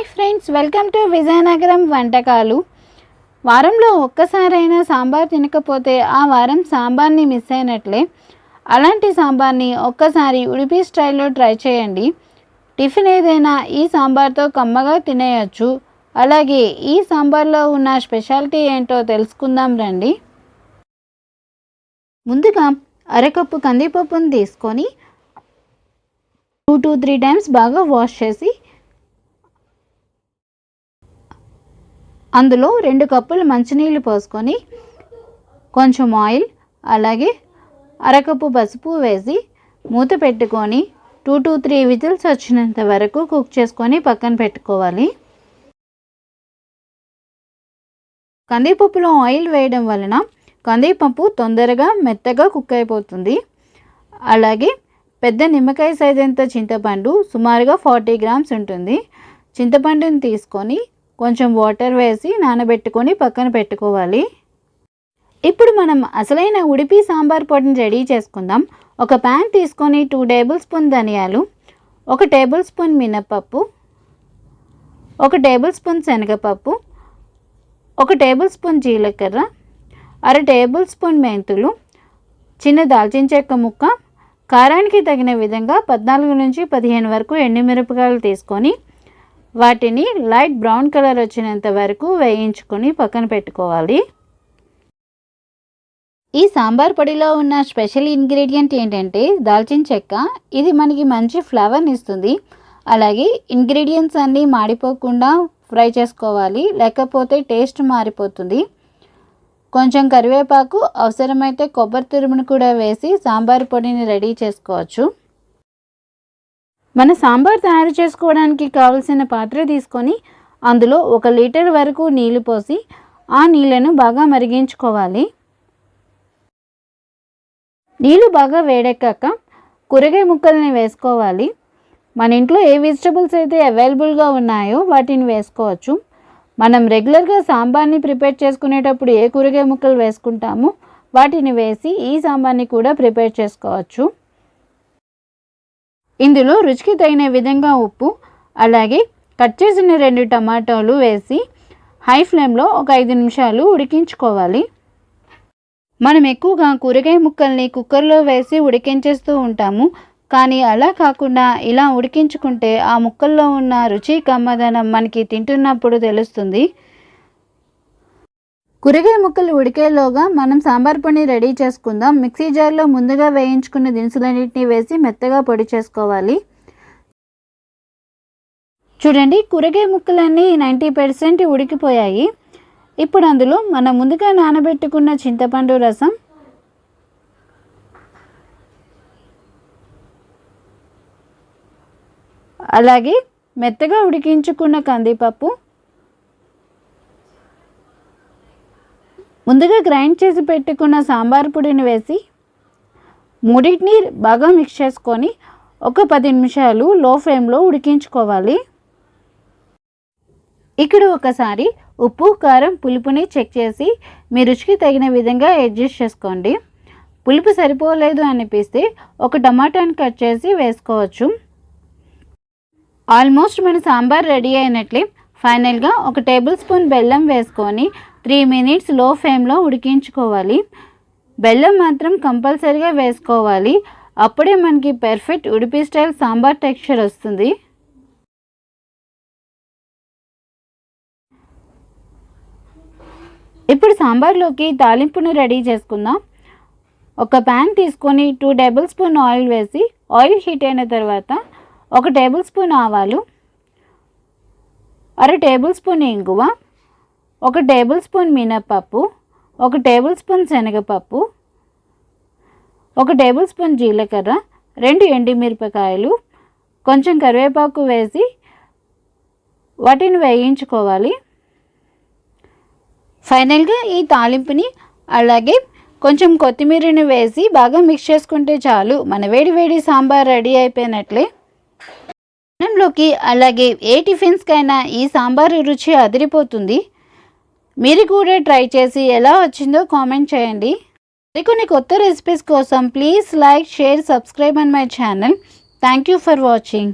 Hi friends welcome to Vizianagaram వంటకాలు. వారంలో ఒక్కసారైనా సాంబార్ తినకపోతే ఆ వారం సాంబార్ని మిస్ అయినట్లే. అలాంటి సాంబార్ని ఒక్కసారి ఉడిపి స్టైల్లో ట్రై చేయండి. టిఫిన్ ఏదైనా ఈ సాంబార్తో కమ్మగా తినేయచ్చు. అలాగే ఈ సాంబార్లో ఉన్న స్పెషాలిటీ ఏంటో తెలుసుకుందాం రండి. ముందుగా అరకప్పు కందిపప్పును తీసుకొని టూ టూ త్రీ టైమ్స్ బాగా వాష్ చేసి అందులో రెండు కప్పులు మంచినీళ్ళు పోసుకొని కొంచెం ఆయిల్ అలాగే అరకప్పు పసుపు వేసి మూత పెట్టుకొని టూ టూ త్రీ విజిల్స్ వచ్చినంత వరకు కుక్ చేసుకొని పక్కన పెట్టుకోవాలి. కందిపప్పులో ఆయిల్ వేయడం వలన కందిపప్పు తొందరగా మెత్తగా కుక్ అయిపోతుంది. అలాగే పెద్ద నిమ్మకాయ సైజ్ ఎంత చింతపండు సుమారుగా ఫార్టీ గ్రామ్స్ ఉంటుంది. చింతపండుని తీసుకొని కొంచెం వాటర్ వేసి నానబెట్టుకొని పక్కన పెట్టుకోవాలి. ఇప్పుడు మనం అసలైన ఉడిపి సాంబార్ పొడిని రెడీ చేసుకుందాం. ఒక ప్యాన్ తీసుకొని టూ టేబుల్ స్పూన్ ధనియాలు ఒక టేబుల్ స్పూన్ మినప్పప్పు ఒక టేబుల్ స్పూన్ శనగపప్పు ఒక టేబుల్ స్పూన్ జీలకర్ర అర టేబుల్ స్పూన్ మెంతులు చిన్న దాల్చిన చెక్క ముక్క కారానికి తగిన విధంగా పద్నాలుగు నుంచి పదిహేను వరకు ఎండుమిరపకాయలు తీసుకొని వాటిని లైట్ బ్రౌన్ కలర్ వచ్చినంత వరకు వేయించుకొని పక్కన పెట్టుకోవాలి. ఈ సాంబార్ పొడిలో ఉన్న స్పెషల్ ఇంగ్రీడియంట్ ఏంటంటే దాల్చిన చెక్క. ఇది మనకి మంచి ఫ్లేవర్ని ఇస్తుంది. అలాగే ఇంగ్రీడియంట్స్ అన్నీ మాడిపోకుండా ఫ్రై చేసుకోవాలి. లేకపోతే టేస్ట్ మారిపోతుంది. కొంచెం కరివేపాకు అవసరమైతే కొబ్బరి తురుమును కూడా వేసి సాంబార్ పొడిని రెడీ చేసుకోవచ్చు. మన సాంబార్ తయారు చేసుకోవడానికి కావలసిన పాత్ర తీసుకొని అందులో ఒక లీటర్ వరకు నీళ్ళు పోసి ఆ నీళ్ళను బాగా మరిగించుకోవాలి. నీళ్ళు బాగా వేడెక్కాక కూరగాయ ముక్కల్ని వేసుకోవాలి. మన ఇంట్లో ఏ వెజిటబుల్స్ అయితే అవైలబుల్గా ఉన్నాయో వాటిని వేసుకోవచ్చు. మనం రెగ్యులర్గా సాంబార్ని ప్రిపేర్ చేసుకునేటప్పుడు ఏ కూరగాయ ముక్కలు వేసుకుంటామో వాటిని వేసి ఈ సాంబార్ని కూడా ప్రిపేర్ చేసుకోవచ్చు. ఇందులో రుచికి తగిన విధంగా ఉప్పు అలాగే కట్ చేసిన రెండు టమాటాలు వేసి హై ఫ్లేమ్లో ఒక ఐదు నిమిషాలు ఉడికించుకోవాలి. మనం ఎక్కువగా కూరగాయ ముక్కల్ని కుక్కర్లో వేసి ఉడికించేస్తూ ఉంటాము కానీ అలా కాకుండా ఇలా ఉడికించుకుంటే ఆ ముక్కల్లో ఉన్న రుచి కమ్మదనం మనకి తింటున్నప్పుడు తెలుస్తుంది. కూరగాయ ముక్కలు ఉడికేలోగా మనం సాంబార్ పొడిని రెడీ చేసుకుందాం. మిక్సీ జార్లో ముందుగా వేయించుకున్న దినుసులన్నింటినీ వేసి మెత్తగా పొడి చేసుకోవాలి. చూడండి కూరగాయ ముక్కలన్నీ నైంటీ పర్సెంట్ ఉడికిపోయాయి. ఇప్పుడు అందులో మనం ముందుగా నానబెట్టుకున్న చింతపండు రసం అలాగే మెత్తగా ఉడికించుకున్న కందిపప్పు ముందుగా గ్రైండ్ చేసి పెట్టుకున్న సాంబార్ పొడిని వేసి మూడింటిని బాగా మిక్స్ చేసుకొని ఒక పది నిమిషాలు లో ఫ్లేమ్లో ఉడికించుకోవాలి. ఇక్కడ ఒకసారి ఉప్పు కారం పులుపుని చెక్ చేసి మీ రుచికి తగిన విధంగా అడ్జస్ట్ చేసుకోండి. పులుపు సరిపోలేదు అనిపిస్తే ఒక టమాటాని కట్ చేసి వేసుకోవచ్చు. ఆల్మోస్ట్ మన సాంబార్ రెడీ అయినట్లే ఫైనల్గా ఒక టేబుల్ స్పూన్ బెల్లం వేసుకొని త్రీ మినిట్స్లో ఫ్లేమ్లో ఉడికించుకోవాలి. బెల్లం మాత్రం కంపల్సరీగా వేసుకోవాలి. అప్పుడే మనకి perfect Udupi style sambar texture వస్తుంది. ఇప్పుడు సాంబార్లోకి తాలింపును రెడీ చేసుకుందాం. ఒక ప్యాన్ తీసుకొని టూ టేబుల్ స్పూన్ ఆయిల్ వేసి ఆయిల్ హీట్ అయిన తర్వాత ఒక టేబుల్ స్పూన్ ఆవాలు అర టేబుల్ స్పూన్ ఇంగువ ఒక టేబుల్ స్పూన్ మినప్పప్పు ఒక టేబుల్ స్పూన్ శనగపప్పు ఒక టేబుల్ స్పూన్ జీలకర్ర రెండు ఎండుమిరపకాయలు కొంచెం కరివేపాకు వేసి వాటిని వేయించుకోవాలి. ఫైనల్గా ఈ తాలింపుని అలాగే కొంచెం కొత్తిమీరని వేసి బాగా మిక్స్ చేసుకుంటే చాలు. మన వేడి వేడి సాంబార్ రెడీ అయిపోయినట్లే. అన్నంలోకి అలాగే ఏ టిఫిన్స్కైనా ఈ సాంబార్ రుచి అదిరిపోతుంది. మీరు కూడా ట్రై చేసి ఎలా వచ్చిందో కామెంట్ చేయండి. మరికొన్ని కొత్త రెసిపీస్ కోసం please like share subscribe and my channel thank you for watching